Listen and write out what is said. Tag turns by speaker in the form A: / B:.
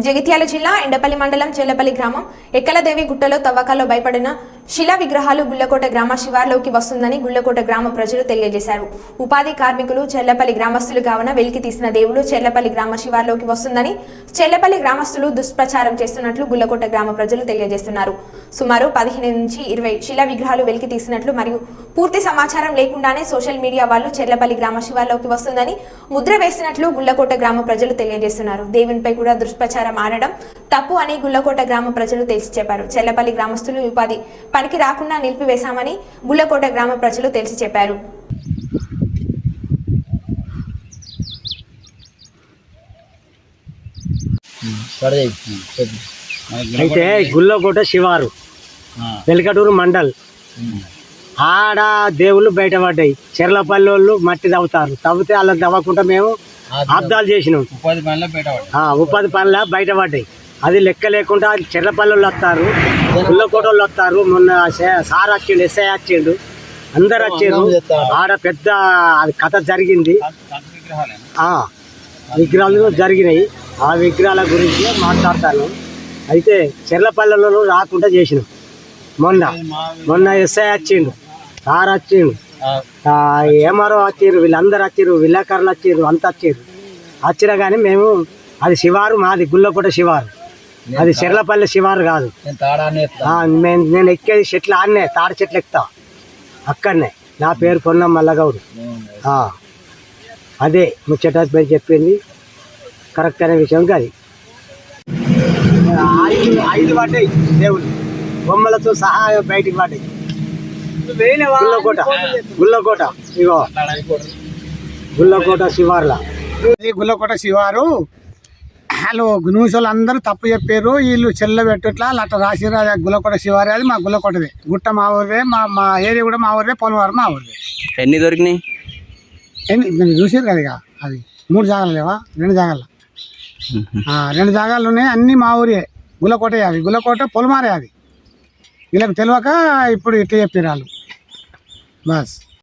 A: జగిత్యాల జిల్లా ఎండపల్లి మండలం చెల్లపల్లి గ్రామం ఎక్కలదేవి గుట్టలో తవ్వకాల్లో భయపడిన శిలా విగ్రహాలు గుళ్ళకోట గ్రామ శివార్లోకి వస్తుందని గుళ్ళకోట గ్రామ ప్రజలు తెలియజేశారు. ఉపాధి కార్మికులు చెల్లపల్లి గ్రామస్తులు కావున వెలికి తీసిన దేవుడు చెల్లపల్లి గ్రామ శివార్లోకి వస్తుందని చెల్లపల్లి గ్రామస్తులు దుష్ప్రచారం చేస్తున్నట్లు గుళ్ళకోట గ్రామ ప్రజలు తెలియజేస్తున్నారు. సుమారు పదిహేను నుంచి ఇరవై శిలా విగ్రహాలు వెలికి తీసినట్లు మరియు పూర్తి సమాచారం లేకుండానే సోషల్ మీడియా వాళ్ళు చెల్లపల్లి గ్రామ శివార్లోకి వస్తుందని ముద్ర వేసినట్లు గుళ్ళకోట గ్రామ ప్రజలు తెలియజేస్తున్నారు. దేవునిపై కూడా దుష్ప్రచారం ఆడడం తప్పు అని గుళ్ళకోట గ్రామ ప్రజలు తెలిసి చెప్పారు. చెల్లపల్లి గ్రామస్తులు ఉపాధి పనికి రాకుండా నిలిపివేశామని గుళ్ళకోట గ్రామ ప్రజలు తెలిసి చెప్పారు.
B: అయితే గుల్లకోట శివారు వెలకటూరు మండల్. ఆడ దేవుళ్ళు బయటపడ్డాయి. చెర్లపల్లి వాళ్ళు మట్టి తవ్వుతారు. తవ్వితే అలా తవ్వకుండా మేము అబ్దాలు చేసినాం.
C: ఉపాధి పనులు
B: పనుల బయటపడ్డాయి. అది లెక్క లేకుండా చెర్లపల్లి వాళ్ళు వస్తారు. గుల్లకోట వాళ్ళు వస్తారు. మొన్న సార్ వచ్చిండు ఎస్ఐ వచ్చిండు. అందరు వచ్చారు. ఆడ పెద్ద అది కథ జరిగింది. విగ్రహాలు జరిగినాయి. ఆ విగ్రహాల గురించి మాట్లాడతాను. అయితే చెర్లపల్లెలలో రాకుండా చేసినాం. మొన్న మొన్న ఎస్ఐ వచ్చిండు సార్ వచ్చిండు. ఏమారో వచ్చిర్రు వీళ్ళందరూ వచ్చిర్రు విలేకరులు వచ్చిర్రు అంత వచ్చిర్రు. వచ్చినా కానీ మేము అది శివారు మాది గుల్లకోట శివారు. అది చెర్లపల్లి శివారు కాదు.
C: నేను
B: ఎక్కేది చెట్లు ఆడనే తాడి చెట్లు ఎక్కుతా. అక్కడనే. నా పేరు పొన్నం మల్లగౌడు. ఆ, అదే ముచ్చట పేరు చెప్పింది. కరెక్ట్ అనే విషయం కాదు. ఐదు ఐదు పడ్డాయి దేవుళ్ళు. బొమ్మలతో సహా బయటికి పడ్డాయి. గుల్లకోట గుల్లకోట ఇగో. గుల్లకోట శివార్ల.
D: ఇది గుల్లకోట శివారు. వాళ్ళు గునూసోళ్ళు అందరూ తప్పు చెప్పారు. వీళ్ళు చెల్ల పెట్టుట్లా అట్లా రాసిరా గుల్లకోట శివారి అది మా గుల్లకోటదే గుట్ట మా ఊరిదే మా మా ఏరియా కూడా మా ఊరిదే పోలవరం మా ఊరిదే.
E: ఎన్ని దొరికినాయి?
D: ఎన్ని? మీరు చూసారు కదా ఇక అది. మూడు జాగాలు లేవా? రెండు జాగాలు. రెండు జాగాలు ఉన్నాయి అన్నీ మా ఊరే గుల్లకోట అవి గుల్లకోట పొలమారే అది. వీళ్ళకి తెలియక ఇప్పుడు ఇట్లా చెప్పారు వాళ్ళు. బస్.